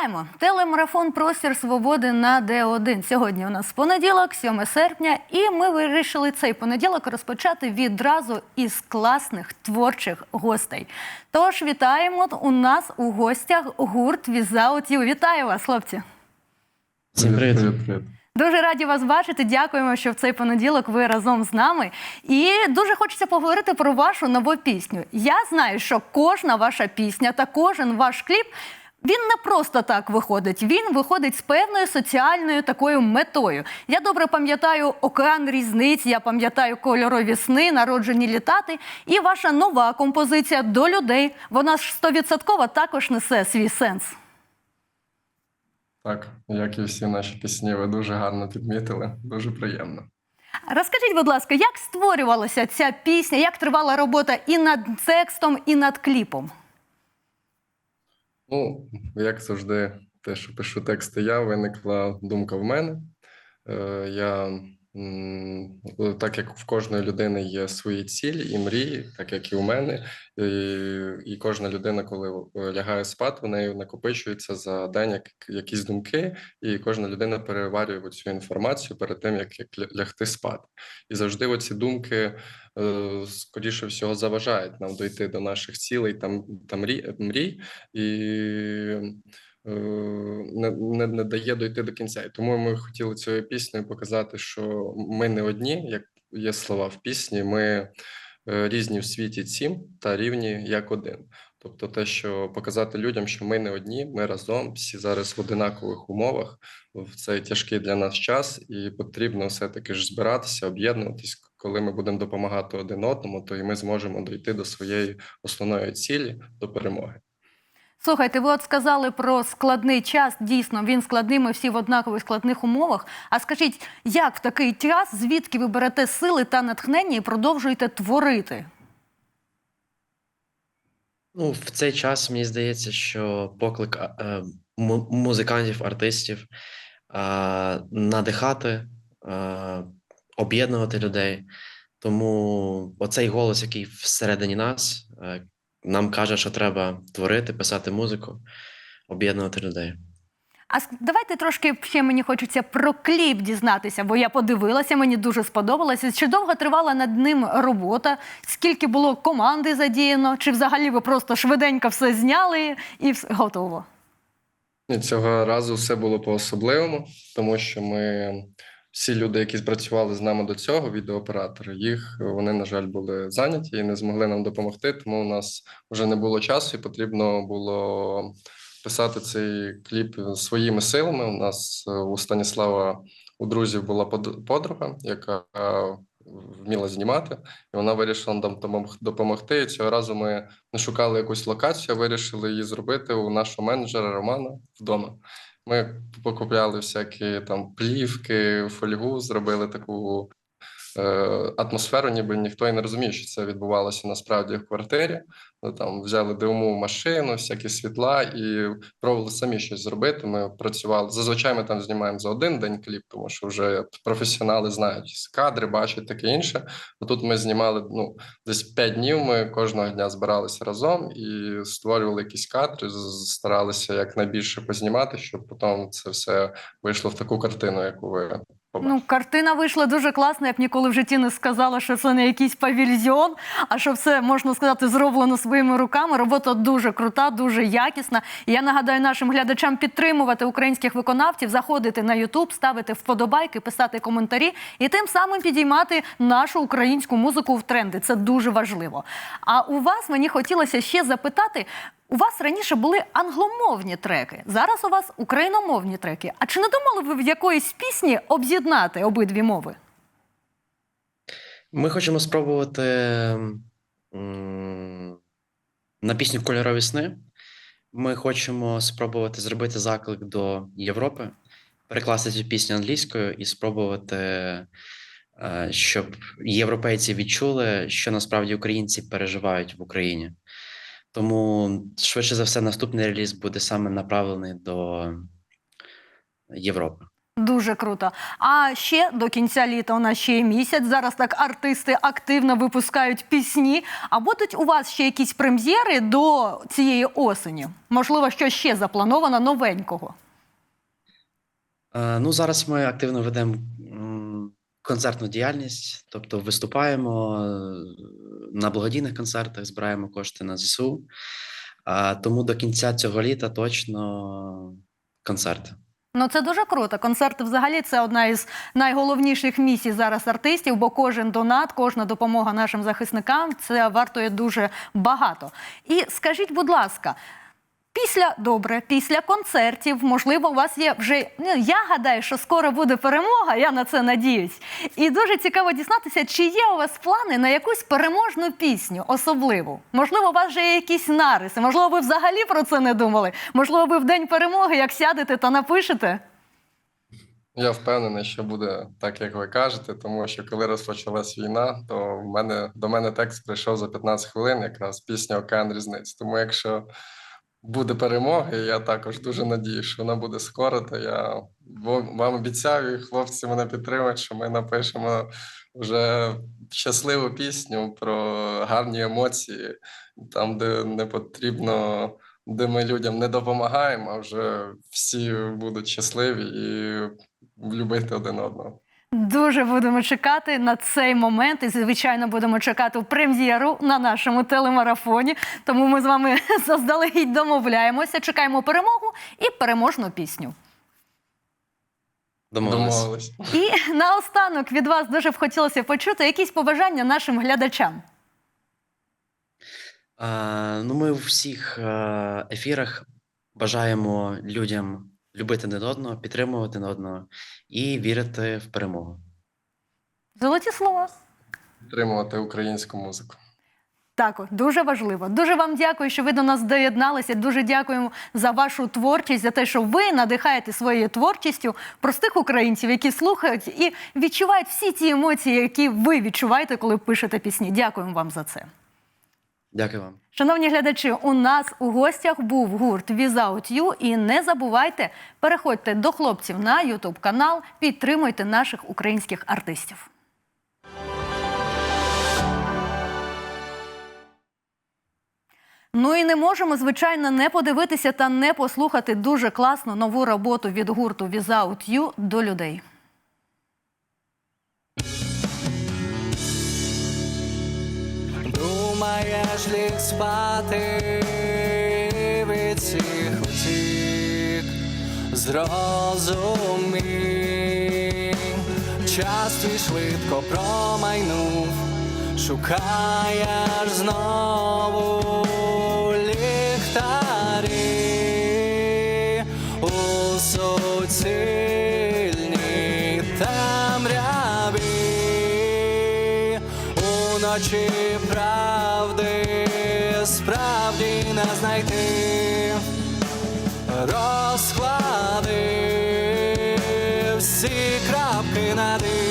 Вітаємо! Телемарафон Простір Свободи на Д1. Сьогодні у нас понеділок, 7 серпня, і ми вирішили цей понеділок розпочати відразу із класних творчих гостей. Тож вітаємо у нас у гостях гурт Візаутів. Вітаю вас, хлопці! Всім привіт. привіт. Дуже раді вас бачити. Дякуємо, що в цей понеділок ви разом з нами. І дуже хочеться поговорити про вашу нову пісню. Я знаю, що кожна ваша пісня та кожен ваш кліп. Він не просто так виходить, він виходить з певною соціальною такою метою. Я добре пам'ятаю океан різниць, я пам'ятаю кольорові сни, народжені літати. І ваша нова композиція до людей. Вона ж стовідсотково також несе свій сенс. Так, як і всі наші пісні, ви дуже гарно підмітили. Дуже приємно. Розкажіть, будь ласка, як створювалася ця пісня, як тривала робота і над текстом, і над кліпом? Ну, як завжди, те, що пишу тексти, я виникла думка в мене. Е, Я, так як в кожної людини є свої цілі і мрії, так як і у мене, і, і кожна людина, коли е, лягає спати, в неї накопичується за день як, якісь думки, і кожна людина переварює цю інформацію перед тим, як, як лягти спати. І завжди оці думки, е, скоріше всього, заважають нам дойти до наших цілей там, та мрій, мрій і не, не, не дає дойти до кінця. І тому ми хотіли цією піснею показати, що ми не одні, як є слова в пісні, ми е, різні в світі сім та рівні як один. Тобто, те, що показати людям, що ми не одні, ми разом, всі зараз в одинакових умовах в цей тяжкий для нас час, і потрібно все-таки ж збиратися, об'єднуватись. Коли ми будемо допомагати один одному, то і ми зможемо дойти до своєї основної цілі до перемоги. Слухайте, ви от сказали про складний час. Дійсно, він складний, ми всі в однакових складних умовах. А скажіть, як в такий час, звідки ви берете сили та натхнення і продовжуєте творити? Ну, в цей час мені здається, що поклик е, музикантів, артистів а, надихати, а, об'єднувати людей. Тому оцей голос, який всередині нас, е, нам каже, що треба творити, писати музику, об'єднувати людей. А давайте трошки ще мені хочеться про кліп дізнатися, бо я подивилася, мені дуже сподобалося. Чи довго тривала над ним робота? Скільки було команди задіяно? Чи взагалі ви просто швиденько все зняли і готово? Цього разу все було по-особливому, тому що ми всі люди, які спрацювали з нами до цього, відеооператори, їх вони, на жаль, були зайняті і не змогли нам допомогти. Тому у нас вже не було часу, і потрібно було писати цей кліп своїми силами. У нас е, у Станіслава у друзів була подруга, яка е, вміла знімати, і вона вирішила нам допомог- допомогти. І цього разу ми не шукали якусь локацію, а вирішили її зробити у нашого менеджера Романа вдома. Ми покупляли всякі там плівки, фольгу, зробили таку атмосферу, ніби ніхто і не розуміє, що це відбувалося насправді в квартирі. Ну, там взяли димову машину, всякі світла і пробували самі щось зробити. Ми працювали. Зазвичай ми там знімаємо за один день кліп, тому що вже професіонали знають кадри, бачать таке інше. А тут ми знімали ну, десь 5 днів. Ми кожного дня збиралися разом і створювали якісь кадри, старалися якнайбільше познімати, щоб потім це все вийшло в таку картину, яку ви. Ну, картина вийшла дуже класна. Я б ніколи в житті не сказала, що це не якийсь павільйон, а що все можна сказати зроблено своїми руками. Робота дуже крута, дуже якісна. І я нагадаю нашим глядачам підтримувати українських виконавців, заходити на Ютуб, ставити вподобайки, писати коментарі і тим самим підіймати нашу українську музику в тренди. Це дуже важливо. А у вас мені хотілося ще запитати. У вас раніше були англомовні треки, зараз у вас україномовні треки. А чи не думали ви в якоїсь пісні об'єднати обидві мови? Ми хочемо спробувати на пісню Кольорові сни. Ми хочемо спробувати зробити заклик до Європи, перекласти цю пісню англійською і спробувати, е, щоб європейці відчули, що насправді українці переживають в Україні. Тому, швидше за все, наступний реліз буде саме направлений до Європи. Дуже круто. А ще до кінця літа у нас ще є місяць. Зараз так артисти активно випускають пісні. А будуть у вас ще якісь прем'єри до цієї осені? Можливо, що ще заплановано новенького? Е, Ну, зараз ми активно ведемо концертну діяльність, тобто виступаємо е, на благодійних концертах, збираємо кошти на ЗСУ. А, Тому до кінця цього літа точно концерти. Ну це дуже круто. Концерти взагалі це одна із найголовніших місій зараз артистів, бо кожен донат, кожна допомога нашим захисникам це вартує дуже багато. І скажіть, будь ласка. Після добре, після концертів, можливо, у вас є вже. Ну я гадаю, що скоро буде перемога. Я на це надіюсь. І дуже цікаво дізнатися, чи є у вас плани на якусь переможну пісню, особливу. Можливо, у вас вже є якісь нариси. Можливо, ви взагалі про це не думали. Можливо, ви в день перемоги як сядете та напишете. Я впевнений, що буде так, як ви кажете, тому що коли розпочалась війна, то в мене до мене текст прийшов за 15 хвилин, якраз пісня Океан різниць. Тому якщо буде перемога, я також дуже надію, що вона буде скоро, то я вам обіцяю, і хлопці мене підтримують, що ми напишемо вже щасливу пісню про гарні емоції, там, де не потрібно де ми людям не допомагаємо, а вже всі будуть щасливі і любити один одного. Дуже будемо чекати на цей момент, і звичайно будемо чекати прем'єру на нашому телемарафоні. Тому ми з вами заздалегідь домовляємося, чекаємо перемогу і переможну пісню. Домовились. І наостанок від вас дуже б хотілося почути якісь побажання нашим глядачам. А, Ну, ми у всіх е, ефірах бажаємо людям любити один одного, підтримувати один одного і вірити в перемогу. Золоті слова. Підтримувати українську музику. Так, дуже важливо. Дуже вам дякую, що ви до нас доєдналися. Дуже дякуємо за вашу творчість, за те, що ви надихаєте своєю творчістю простих українців, які слухають і відчувають всі ті емоції, які ви відчуваєте, коли пишете пісні. Дякуємо вам за це. Дякую вам. Шановні глядачі, у нас у гостях був гурт Without You. І не забувайте, переходьте до хлопців на YouTube канал, підтримуйте наших українських артистів. Ну і не можемо, звичайно, не подивитися та не послухати дуже класну нову роботу від гурту Without You до людей. Думаєш ліг спати від всіх утік. Зрозумій Час твій швидко промайнув. Шукаєш знову ліхтарі У суцільній темряві. Уночі правди справді не знайти, розклади всі крапки над «і».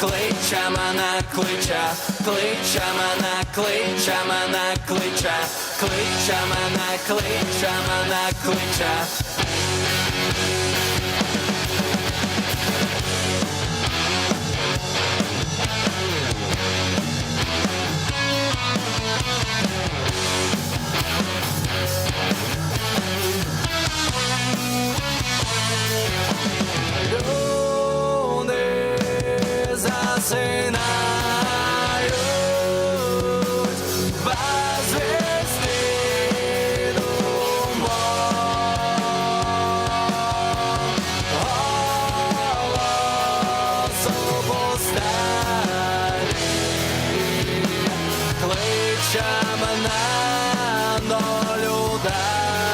Мене, мана клича, клича, мана клича, мана клича, клича, мана клича, мана мене, saudade.